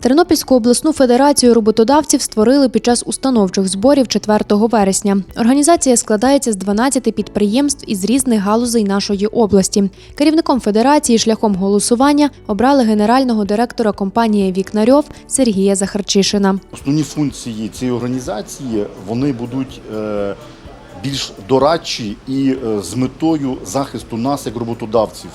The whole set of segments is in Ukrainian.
Тернопільську обласну федерацію роботодавців створили під час установчих зборів 4 вересня. Організація складається з 12 підприємств із різних галузей нашої області. Керівником федерації шляхом голосування обрали генерального директора компанії Вікнарьов Сергія Захарчишина. Основні функції цієї організації вони будуть е, більш дорадчі і е, з метою захисту нас як роботодавців.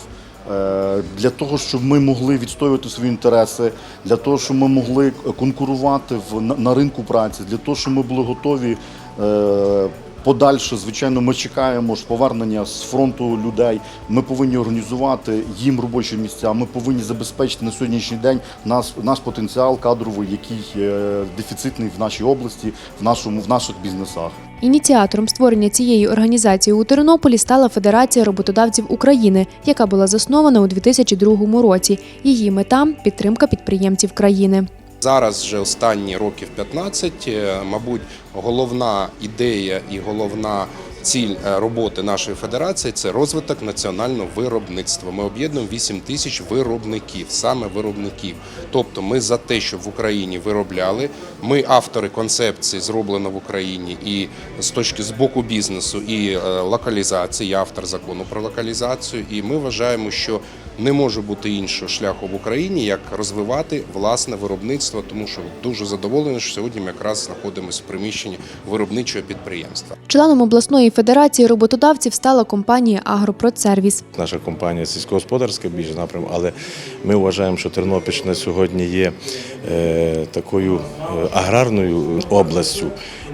Е, Для того, щоб ми могли відстоювати свої інтереси, для того, щоб ми могли конкурувати в, на, ринку праці, для того, щоб ми були готові е, подальше, звичайно, ми чекаємо ж повернення з фронту людей. Ми повинні організувати їм робочі місця. Ми повинні забезпечити на сьогоднішній день нас, наш потенціал кадровий, який е, дефіцитний в нашій області, в нашому в наших бізнесах. Ініціатором створення цієї організації у Тернополі стала Федерація роботодавців України, яка була заснована у 2002 році. Її мета підтримка підприємців країни. Зараз вже останні років 15, е, мабуть, головна ідея і головна ціль е, роботи нашої федерації це розвиток національного виробництва. Ми об'єднуємо 8 тисяч виробників, саме виробників. Тобто, ми за те, щоб в Україні виробляли. Ми автори концепції зроблено в Україні і з точки з боку бізнесу і е, локалізації. Я автор закону про локалізацію. І ми вважаємо, що не може бути іншого шляху в Україні, як розвивати власне виробництво, тому що дуже задоволений, що сьогодні ми якраз знаходимося в приміщенні виробничого підприємства. Членом обласної федерації роботодавців стала компанія Агропродсервіс. Наша компанія сільськогосподарська більше напряму, але ми вважаємо, що Тернопільщина сьогодні є е, такою е, аграрною областю,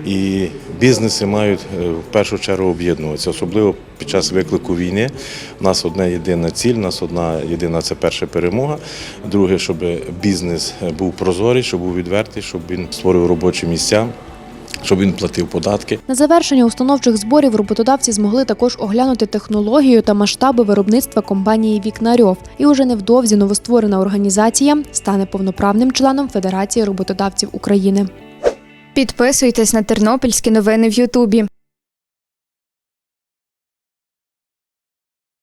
і бізнеси мають е, в першу чергу об'єднуватися, особливо під час виклику війни. У нас одна єдина ціль, у нас одна єдина це перша перемога. Друге, щоб бізнес був прозорий, щоб був відвертий, щоб він створив робочі місця, щоб він платив податки. На завершення установчих зборів роботодавці змогли також оглянути технологію та масштаби виробництва компанії Вікнарьов. І уже невдовзі новостворена організація стане повноправним членом Федерації роботодавців України. Підписуйтесь на тернопільські новини в Ютубі.